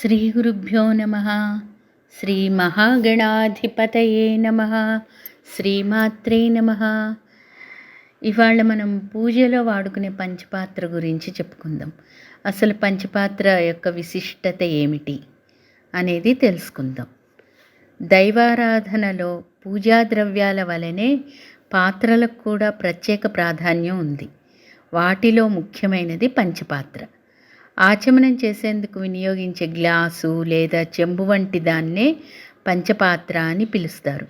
శ్రీ గురుభ్యో నమ. శ్రీ మహాగణాధిపతయే నమ. శ్రీమాత్రే నమ. ఇవాళ మనం పూజలో వాడుకునే పంచపాత్ర గురించి చెప్పుకుందాం. అసలు పంచపాత్ర యొక్క విశిష్టత ఏమిటి అనేది తెలుసుకుందాం. దైవారాధనలో పూజా ద్రవ్యాల వలనే పాత్రలకు కూడా ప్రత్యేక ప్రాధాన్యం ఉంది. వాటిలో ముఖ్యమైనది పంచపాత్ర. ఆచమనం చేసేందుకు వినియోగించే గ్లాసు లేదా చెంబు వంటి దాన్నే పంచపాత్ర అని పిలుస్తారు.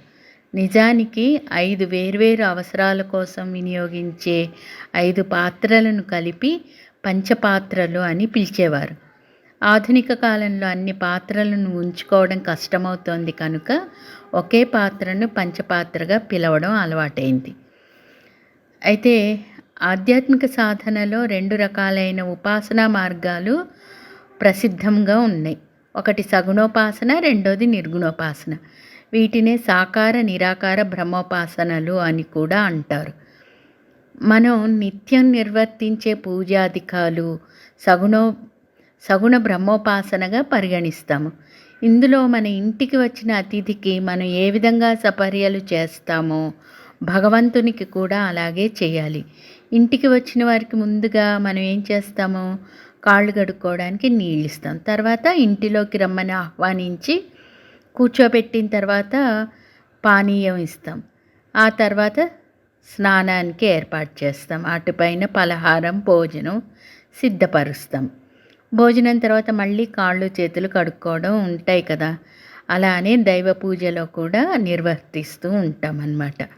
నిజానికి ఐదు వేర్వేరు అవసరాల కోసం వినియోగించే ఐదు పాత్రలను కలిపి పంచపాత్రలు అని పిలిచేవారు. ఆధునిక కాలంలో అన్ని పాత్రలను ఉంచుకోవడం కష్టమవుతోంది కనుక ఒకే పాత్రను పంచపాత్రగా పిలవడం అలవాటైంది. అయితే ఆధ్యాత్మిక సాధనలో రెండు రకాలైన ఉపాసనా మార్గాలు ప్రసిద్ధంగా ఉన్నాయి. ఒకటి సగుణోపాసన రెండోది నిర్గుణోపాసన. వీటినే సాకార నిరాకార బ్రహ్మోపాసనలు అని కూడా అంటారు. మనం నిత్యం నిర్వర్తించే పూజాధికాలు సగుణో సగుణ బ్రహ్మోపాసనగా పరిగణిస్తాము. ఇందులో మన ఇంటికి వచ్చిన అతిథికి మనం ఏ విధంగా సపర్యలు చేస్తామో భగవంతునికి కూడా అలాగే చేయాలి. ఇంటికి వచ్చిన వారికి ముందుగా మనం ఏం చేస్తాము? కాళ్ళు కడుక్కోవడానికి నీళ్ళు ఇస్తాం. తర్వాత ఇంటిలోకి రమ్మని ఆహ్వానించి కూర్చోబెట్టిన తర్వాత పానీయం ఇస్తాం. ఆ తర్వాత స్నానానికి ఏర్పాటు చేస్తాం. అటుపైన పలహారం భోజనం సిద్ధపరుస్తాం. భోజనం తర్వాత మళ్ళీ కాళ్ళు చేతులు కడుక్కోవడం ఉంటాయి కదా? అలానే దైవ పూజలో కూడా నిర్వర్తిస్తూ ఉంటాం అన్నమాట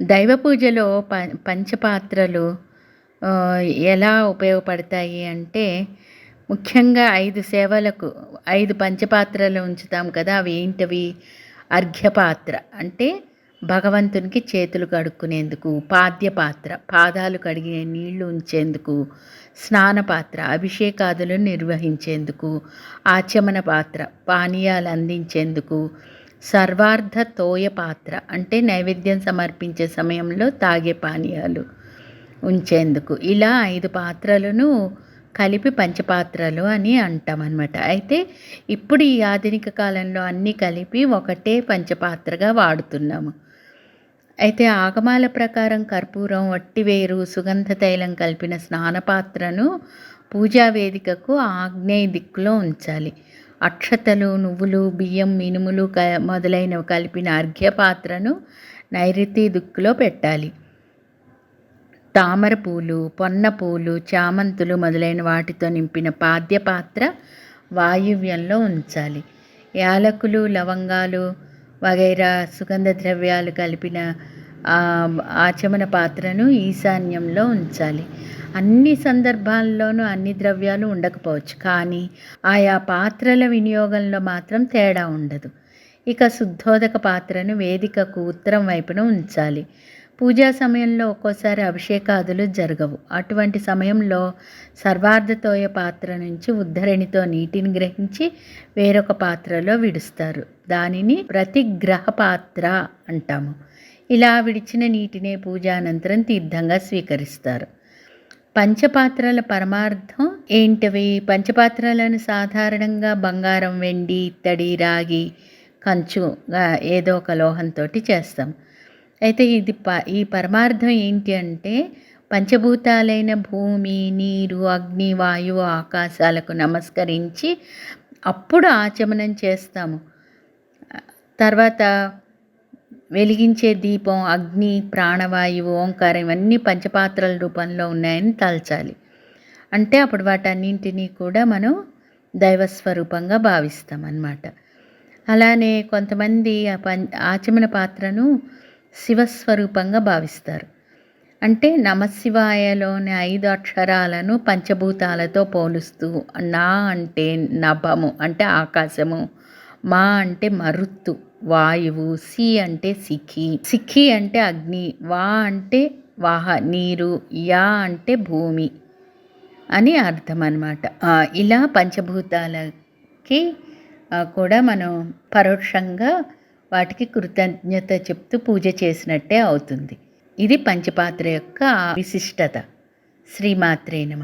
దైవ పూజలో ప పంచపాత్రలు ఎలా ఉపయోగపడతాయి అంటే ముఖ్యంగా ఐదు సేవలకు ఐదు పంచపాత్రలు ఉంచుతాం కదా అవి ఏంటవి? అర్ఘ్యపాత్ర. అంటే భగవంతునికి చేతులు కడుక్కునేందుకు పాద్యపాత్ర పాదాలు కడిగే నీళ్ళు ఉంచేందుకు స్నానపాత్ర అభిషేకాదులు నిర్వహించేందుకు ఆచమన పాత్ర పానీయాలు అందించేందుకు సర్వార్థ తోయ పాత్ర అంటే నైవేద్యం సమర్పించే సమయంలో తాగే పానీయాలు ఉంచేందుకు. ఇలా ఐదు పాత్రలను కలిపి పంచపాత్రలు అని అంటామన్నమాట. అయితే ఇప్పుడు ఈ ఆధునిక కాలంలో అన్నీ కలిపి ఒకటే పంచపాత్రగా వాడుతున్నాము. అయితే ఆగమాల ప్రకారం కర్పూరం వట్టివేరు సుగంధ తైలం కలిపిన స్నానపాత్రను పూజా వేదికకు ఆగ్నేయ దిక్కులో ఉంచాలి. అక్షతలు నువ్వులు బియ్యం మినుములు క మొదలైనవి కలిపిన అర్ఘ్యపాత్రను నైరుతి దిక్కులో పెట్టాలి. తామర పూలు పొన్న పూలు చామంతులు మొదలైన వాటితో నింపిన పాద్యపాత్ర వాయువ్యంలో ఉంచాలి. యాలకులు లవంగాలు వగైరా సుగంధ ద్రవ్యాలు కలిపిన ఆచమన పాత్రను ఈశాన్యంలో ఉంచాలి. అన్ని సందర్భాల్లోనూ అన్ని ద్రవ్యాలు ఉండకపోవచ్చు. కానీ ఆయా పాత్రల వినియోగంలో మాత్రం తేడా ఉండదు. ఇక శుద్ధోదక పాత్రను వేదికకు ఉత్తరం వైపున ఉంచాలి. పూజా సమయంలో ఒక్కోసారి అభిషేకాదులు జరగవు. అటువంటి సమయంలో సర్వార్ధతోయ పాత్ర నుంచి ఉద్ధరణితో నీటిని గ్రహించి వేరొక పాత్రలో విడుస్తారు. దానిని ప్రతిగ్రహ పాత్ర అంటాము. ఇలా విడిచిన నీటినే పూజానంతరం తీర్థంగా స్వీకరిస్తారు. పంచపాత్రల పరమార్థం ఏంటవి? పంచపాత్రలను సాధారణంగా బంగారం వెండి ఇత్తడి రాగి కంచుగా ఏదో ఒక లోహంతో చేస్తాం. అయితే ఇది ప ఈ పరమార్థం ఏంటి అంటే పంచభూతాలైన భూమి నీరు అగ్ని వాయువు ఆకాశాలకు నమస్కరించి అప్పుడు ఆచమనం చేస్తాము. తర్వాత వెలిగించే దీపం అగ్ని ప్రాణవాయువు ఓంకారం ఇవన్నీ పంచపాత్రల రూపంలో ఉన్నాయని తలచాలి. అంటే అప్పుడు వాటన్నింటినీ కూడా మనం దైవస్వరూపంగా భావిస్తాం అన్నమాట. అలానే కొంతమంది ఆచమన పాత్రను శివస్వరూపంగా భావిస్తారు. అంటే నమశివాయలోని ఐదు అక్షరాలను పంచభూతాలతో పోలుస్తూ నా అంటే నభము అంటే ఆకాశము మా అంటే మరుత్తు వాయువు సి అంటే సిఖి సిఖి అంటే అగ్ని వా అంటే వాహ నీరు యా అంటే భూమి అని అర్థం అనమాట ఇలా పంచభూతాలకి కూడా మనం పరోక్షంగా వాటికి కృతజ్ఞత చెప్తూ పూజ చేసినట్టే అవుతుంది. ఇది పంచపాత్ర యొక్క విశిష్టత. శ్రీమాత్రే నమ.